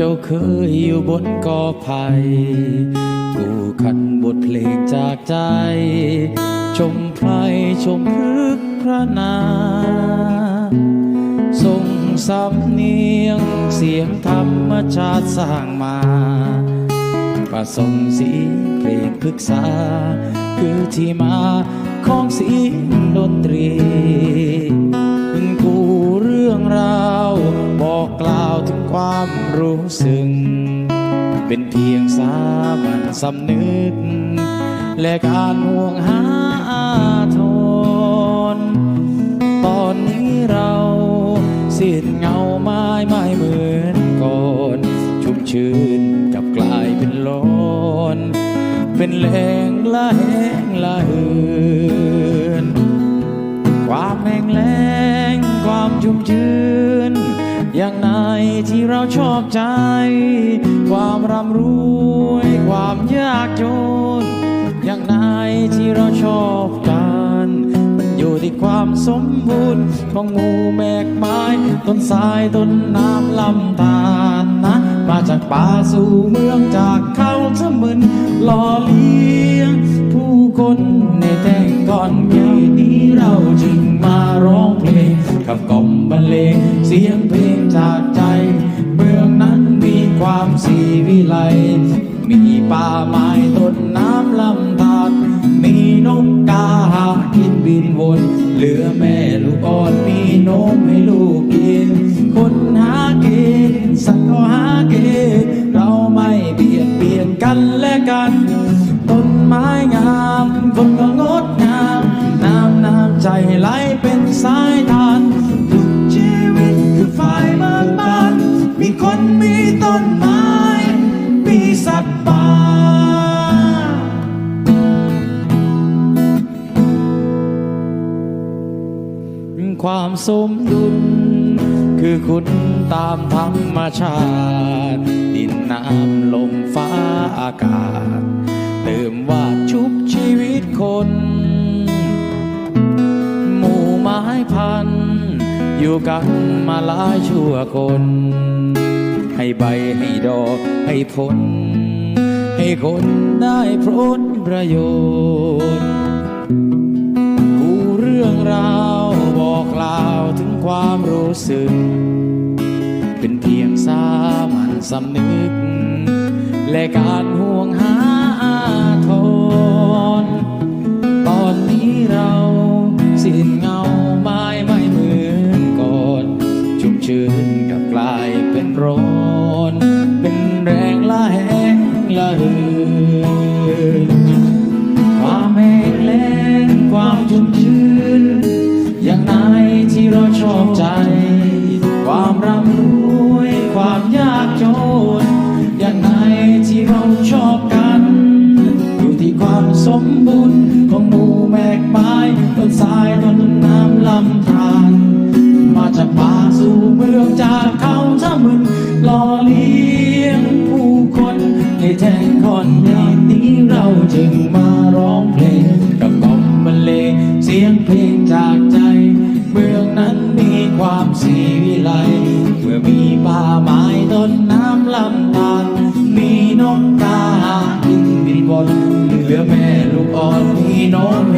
เจ้าเคยอยู่บนกอไผ่กูขันบทเพลงจากใจ ชมไพรชมพฤกษ์พระนาส่งสำเนียงเสียงธรรมชาติสร้างมาผสมสีเพลงพึกษา คือที่มาของเสียงดนตรี รู้สึกเป็นเพียงสามัญสำนึก และการห่วงหาอาทรตอนนี้เราสิ้นเงาไม้ไม่เหมือนก่อนชุ่มชื้นกับกลายเป็นร้อนเป็นแหลงละแหงละเหินความแห้งแล้งความชุ่มชื้น อย่างไหนที่เราชอบใจ ความร่ำรวยความยากจน อย่างไหนที่เราชอบกัน มันอยู่ที่ความสมบูรณ์ของหมู่แมกไม้ต้นสายต้นน้ำลำธารนะ มาจากป่าสู่เมืองจากเขาทะมึนหล่อเลี้ยง ผู้คนในแต่งก่อนเย็นนี้เราจึงมาร้องเพลงกับกล่อมบรรเลงเสียงเพลงามสีวิไล มีป่าไม้ต้นน้ำลำธารมีนกกาหากินบินวนเหลือแม่ลูกอ่อนมีนมให้ลูกกิน คนหากินสัตว์ก็หากินเราไม่เบียดเบียนกันและกัน ต้นไม้งาม คนก็งดงาม น้ำน้ำใจไหลเป็นสายทา ความสมดุล คือคุณตามธรรมชาติ ดินน้ำลมฟ้าอากาศ เติมว่าชุบชีวิตคน หมู่ไม้พัน อยู่กันมาหลายชั่วคน ให้ใบให้ดอกให้ผล ให้คนได้ผลประโยชน์ ความรู้สึก เป็นเพียงสามัญสำนึก และการห่วงหาอาทรตอนนี้เราสิ้นเงาไม้ไม่เหมือนก่อนชุ่มชื้นกับกลายเป็นร้อนเป็นแรงละแหงละหินความแห้งแล้งความชุ่มชื้น อบใจ ความร่ำรวยความยากจน อย่างไหนที่เราชอบกัน อยู่ที่ความสมบูรณ์ของหมู่แมกไม้ต้นสายต้นน้ำลำธารมาจากป่าสู่เมืองจากเขาถ้ามึนหล่อเลี้ยงผู้คนให้แทนคนอย่างนี้เราจึงมาร้องเพลงกับกล่อมบรรเลงเสียงเพลงจากใจ เมืองนั้นมีความสีวิไลเมื่อมีป่าไม้ต้นน้ำลำธารมีนกกาหากินบินบนเหลือแม่ลูกอ่อนมีนม